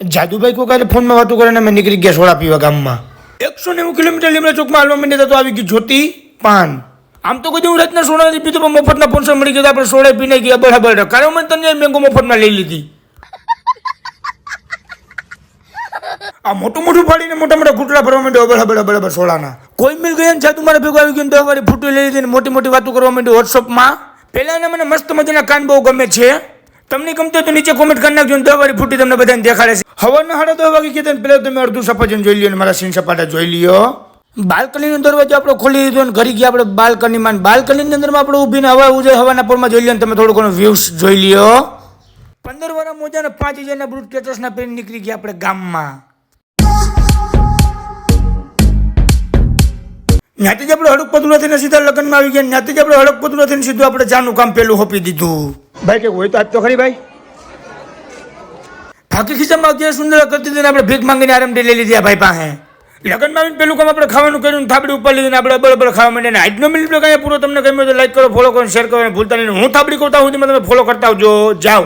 જાદુભાઈ કોઈ કાલે ફોનમાં વાતો કરીને અમે નીકળી ગયા સોડા પીવા ગામમાં. એકસો નેવું કિલોમીટર લીમડા ચોકમાં હાલવા માંડ્યા તો આવી ગઈ જ્યોતિ પાન. આમ તો કોઈ હું રાતના સોડા નથી પીતો, પણ મફતના પોનસો મળી ગયા આપણે સોડા પીને ગયા બરાબર કારણ મને તને મેંગો મફતમાં લઈ લીધી. આ મોટું મોટું ફાડીને મોટા મોટા ઘૂંટડા ભરવા માંડ્યો બરાબર બરાબર સોડાના. કોઈ મિલ ગયા ને જાદુ મારા ભેગો આવી ગયો દસ વાળી ફૂટી લઈ લીધી મોટી મોટી વાતો કરવા માંડ્યો વોટ્સઅપમાં પહેલા એને મને મસ્ત મજાના કાન બહુ ગમે છે. તમને ગમતો તો નીચે કોમેન્ટ કરી નાખજો દસ વાળી ફૂટી તમને બધાને દેખાડે છે. હવાના સાડા દસ વાગે કીધા ને પહેલા તમે અડધું સફરજન જોઈ લ્યો ને મારા સીન સપાટા જોઈ લ્યો. બાલ્કનીનો દરવાજો આપણે ખોલી દીધો ને ઘરી ગયા આપણે બાલ્કનીમાં બાલ્કનીની અંદરમાં આપણે ઊભીને હવા ઉજે હવાના પોરમાં જોઈ લ્યો ને તમે થોડું ઘણું વ્યૂઝ જોઈ લ્યો. પંદર વાળા મોજાને પાંચ હજારના બ્રુટ કેટર્સના પેન નીકળી ગયા આપણે ગામમાં. જ્ઞાતિ જ આપણે હડક પતુલા થઈને સીધા લગ્નમાં આવી ગયા જ્ઞાતિ જ આપણે હડક પતુલા થઈને સીધું આપણે જાનું કામ પેલું હોપી દીધું. ભાઈ કે હોય તો આજ તો ખરી ભાઈ. ફાકી ખિસ્સામાં અત્યારે સુંદર કરતી હતી આપણે ભીખ માંગીને આરામથી લઈ લીધી ભાઈ પાસે. લગ્નમાં આવીને પેલું કામ આપણે ખાવાનું કર્યું થાબડી ઉપર લીધી આપણે બરાબર ખાવા માંડીને આજનો મિનિટ કાંઈ પૂરો તમને ગમ્યો તો લાઈક કરો ફોલો કરો શેર કરો ભૂલતા નહીં. હું થાબડી કરતા હું તમે ફોલો કરતા આવજો. જાઓ.